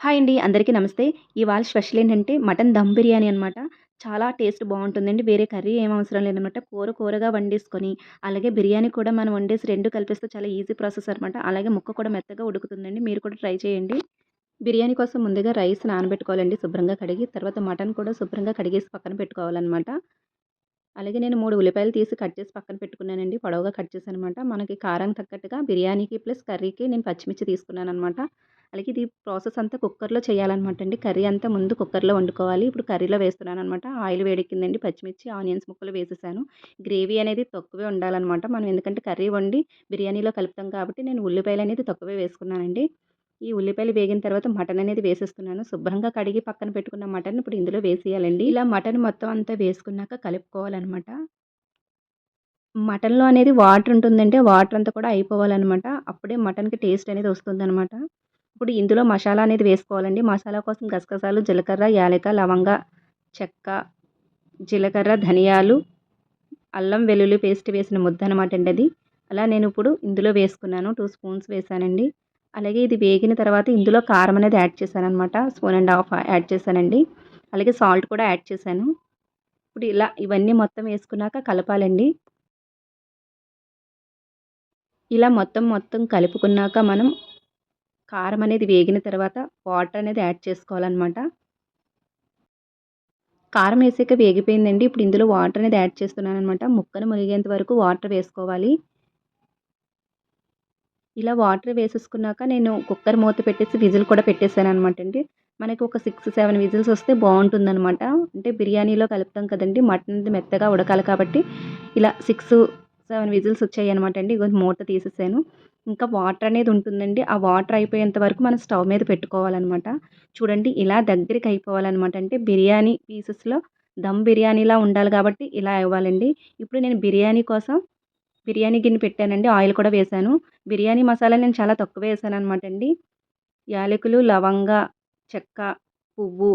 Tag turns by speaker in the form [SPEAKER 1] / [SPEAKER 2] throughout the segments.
[SPEAKER 1] Hi అండి. అందరికీ నమస్తే. ఇవాళ స్పెషల్ ఏంటంటే మటన్ దమ్ బిర్యానీ అనమాట. చాలా టేస్ట్ బాగుంటుందండి వేరే కర్రీ ఏం అవసరం లేదనమాట. కూర కూరగా వండేసుకొని, అలాగే బిర్యానీ కూడా మనం వండేసి రెండు కలిపిస్తే చాలా ఈజీ ప్రాసెస్ అనమాట. అలాగే ముక్క కూడా మెత్తగా ఉడుకుతుందండి. మీరు కూడా ట్రై చేయండి. బిర్యానీ కోసం ముందుగా రైస్ నానబెట్టుకోవాలండి శుభ్రంగా కడిగి. తర్వాత మటన్ కూడా శుభ్రంగా కడిగేసి పక్కన పెట్టుకోవాలన్నమాట అలాగే నేను మూడు ఉల్లిపాయలు తీసి కట్ చేసి పక్కన పెట్టుకున్నానండి. పొడవుగా కట్ చేశాననమాట. మనకి కారం తగ్గట్టుగా బిర్యానీకి ప్లస్ కర్రీకి నేను పచ్చిమిర్చి తీసుకున్నాను అనమాట అలాగే ఇది ప్రాసెస్ అంతా కుక్కర్‌లో చేయాలన్నమాట అండి. కర్రీ అంతా ముందు కుక్కర్‌లో వండుకోవాలి. ఇప్పుడు కర్రీలో వేస్తున్నాను అనమాట ఆయిల్ వేడెక్కిందండి. పచ్చిమిర్చి, ఆనియన్స్ ముక్కలు వేసేసాను. గ్రేవీ అనేది తక్కువే ఉండాలన్నమాట మనం ఎందుకంటే కర్రీ వండి బిర్యానీలో కలుపుతాం కాబట్టి నేను ఉల్లిపాయలు అనేది తక్కువే వేసుకున్నానండి. ఈ ఉల్లిపాయలు వేగిన తర్వాత మటన్ అనేది వేసేస్తున్నాను. శుభ్రంగా కడిగి పక్కన పెట్టుకున్న మటన్ ఇప్పుడు ఇందులో వేసేయాలండి. ఇలా మటన్ మొత్తం అంతా వేసుకున్నాక కలుపుకోవాలన్నమాట మటన్‌లో అనేది వాటర్ ఉంటుందంటే వాటర్ అంతా కూడా అయిపోవాలనమాట. అప్పుడే మటన్‌కి టేస్ట్ అనేది వస్తుందనమాట. ఇప్పుడు ఇందులో మసాలా అనేది వేసుకోవాలండి. మసాలా కోసం గసగసాలు, జీలకర్ర, యాలక, లవంగ, చెక్క, జీలకర్ర, ధనియాలు, అల్లం వెల్లుల్లి పేస్ట్ వేసిన ముద్ద అనమాట అండి అది. అలా నేను ఇప్పుడు ఇందులో వేసుకున్నాను. టూ స్పూన్స్ వేసానండి. అలాగే ఇది వేగిన తర్వాత ఇందులో కారం అనేది యాడ్ చేశానమాట స్పూన్ అండ్ హాఫ్ యాడ్ చేశానండి. అలాగే సాల్ట్ కూడా యాడ్ చేశాను. ఇప్పుడు ఇలా ఇవన్నీ మొత్తం వేసుకున్నాక కలపాలండి. ఇలా మొత్తం మొత్తం కలుపుకున్నాక మనం కారం అనేది వేగిన తర్వాత వాటర్ అనేది యాడ్ చేసుకోవాలనమాట. కారం వేసాక వేగిపోయిందండి. ఇప్పుడు ఇందులో వాటర్ అనేది యాడ్ చేస్తున్నాననమాట. ముక్కను మునిగేంత వరకు వాటర్ వేసుకోవాలి. ఇలా వాటర్ వేసేసుకున్నాక నేను కుక్కర్ మూత పెట్టేసి విజిల్ కూడా పెట్టేసాననమాట అండి. మనకి ఒక 6, 7 విజిల్స్ వస్తే బాగుంటుందన్నమాట అంటే బిర్యానీలో కలుపుతాం కదండి మటన్ మెత్తగా ఉడకాలి కాబట్టి ఇలా 6, 7 విజిల్స్ వచ్చాయి అనమాట అండి. మూత తీసేసాను. ఇంకా వాటర్ అనేది ఉంటుందండి. ఆ వాటర్ అయిపోయేంత వరకు మనం స్టవ్ మీద పెట్టుకోవాలన్నమాట చూడండి ఇలా దగ్గరికి అయిపోవాలనమాట. అంటే బిర్యానీ పీసెస్‌లో దమ్ బిర్యానీలా ఉండాలి కాబట్టి ఇలా అవ్వాలండి. ఇప్పుడు నేను బిర్యానీ కోసం బిర్యానీ గిన్నె పెట్టానండి. ఆయిల్ కూడా వేశాను. బిర్యానీ మసాలా నేను చాలా తక్కువ వేసాను అనమాట అండి. యాలకులు, లవంగ, చెక్క, పువ్వు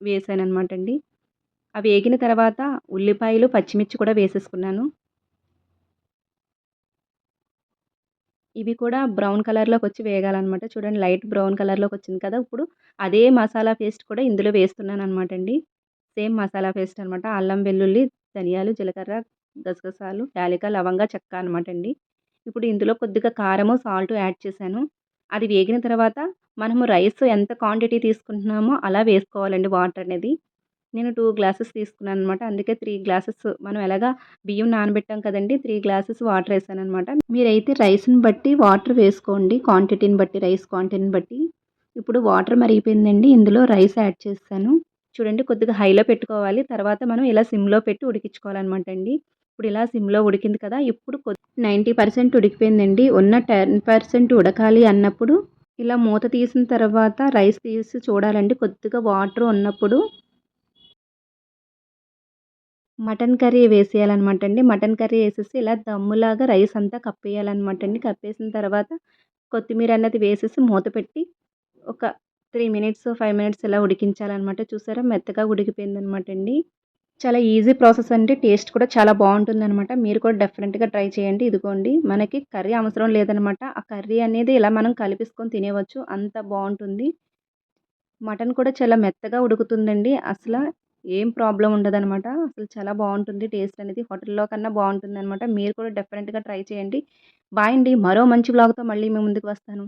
[SPEAKER 1] వేసాను అనమాట అండి. అవి వేగిన తర్వాత ఉల్లిపాయలు, పచ్చిమిర్చి కూడా వేసేసుకున్నాను. ఇవి కూడా బ్రౌన్ కలర్‌లోకి వచ్చి వేగాలనమాట. చూడండి లైట్ బ్రౌన్ కలర్‌లోకి వచ్చింది కదా! ఇప్పుడు అదే మసాలా పేస్ట్ కూడా ఇందులో వేస్తున్నాను అనమాట అండి. సేమ్ మసాలా పేస్ట్ అనమాట. అల్లం, వెల్లుల్లి, ధనియాలు, జీలకర్ర, గసగసాలు, యాలిక లవంగ, చెక్క అనమాట అండి. ఇప్పుడు ఇందులో కొద్దిగా కారము, సాల్ట్ యాడ్ చేశాను. అది వేగిన తర్వాత మనము రైస్ ఎంత క్వాంటిటీ తీసుకుంటున్నామో అలా వేసుకోవాలండి వాటర్ అనేది. నేను టూ గ్లాసెస్ తీసుకున్నాను అనమాట అందుకే త్రీ గ్లాసెస్ మనం ఎలాగా బియ్యం నానబెట్టాం కదండీ! త్రీ గ్లాసెస్ వాటర్ వేసాను అనమాట మీరైతే రైస్‌ని బట్టి వాటర్ వేసుకోండి. క్వాంటిటీని బట్టి రైస్ క్వాంటిటీని బట్టి. ఇప్పుడు వాటర్ మరిగిపోయిందండి. ఇందులో రైస్ యాడ్ చేస్తాను చూడండి కొద్దిగా హైలో పెట్టుకోవాలి. తర్వాత మనం ఇలా సిమ్‌లో పెట్టి ఉడికించుకోవాలన్నమాట అండి. ఇప్పుడు ఇలా సిమ్‌లో ఉడికింది కదా! ఇప్పుడు కొద్ది నైంటీ పర్సెంట్ ఉడికిపోయిందండి. ఉన్న 10% ఉడకాలి అన్నప్పుడు ఇలా మూత తీసిన తర్వాత రైస్ తీసి చూడాలండి. కొద్దిగా వాటర్ ఉన్నప్పుడు మటన్ కర్రీ వేసేయాలన్నమాట అండి. మటన్ కర్రీ వేసేసి ఇలా దమ్ములాగా రైస్ అంతా కప్పేయాలన్నమాట అండి. కప్పేసిన తర్వాత కొత్తిమీర అన్నది వేసేసి మూత పెట్టి ఒక త్రీ మినిట్స్, ఫైవ్ మినిట్స్ ఇలా ఉడికించాలనమాట. చూసారా మెత్తగా ఉడికిపోయిందనమాట అండి. చాలా ఈజీ ప్రాసెస్ అండి. టేస్ట్ కూడా చాలా బావుంటుందనమాట. మీరు కూడా డెఫినెట్‌గా ట్రై చేయండి. ఇదిగోండి మనకి కర్రీ అవసరం లేదనమాట. ఆ కర్రీ అనేది ఇలా మనం కలిపేసుకొని తినేవచ్చు అంత బాగుంటుంది మటన్ కూడా చాలా మెత్తగా ఉడుకుతుందండి. అసలు ఏం ప్రాబ్లమ్ ఉండదనమాట. అసలు చాలా బాగుంటుంది టేస్ట్ అనేది. హోటల్‌లో కన్నా బాగుంటుంది అనమాట మీరు కూడా డెఫినెట్‌గా ట్రై చేయండి. బాయ్ అండి. మరో మంచి బ్లాగ్తో మళ్ళీ మేము ముందుకు వస్తాను.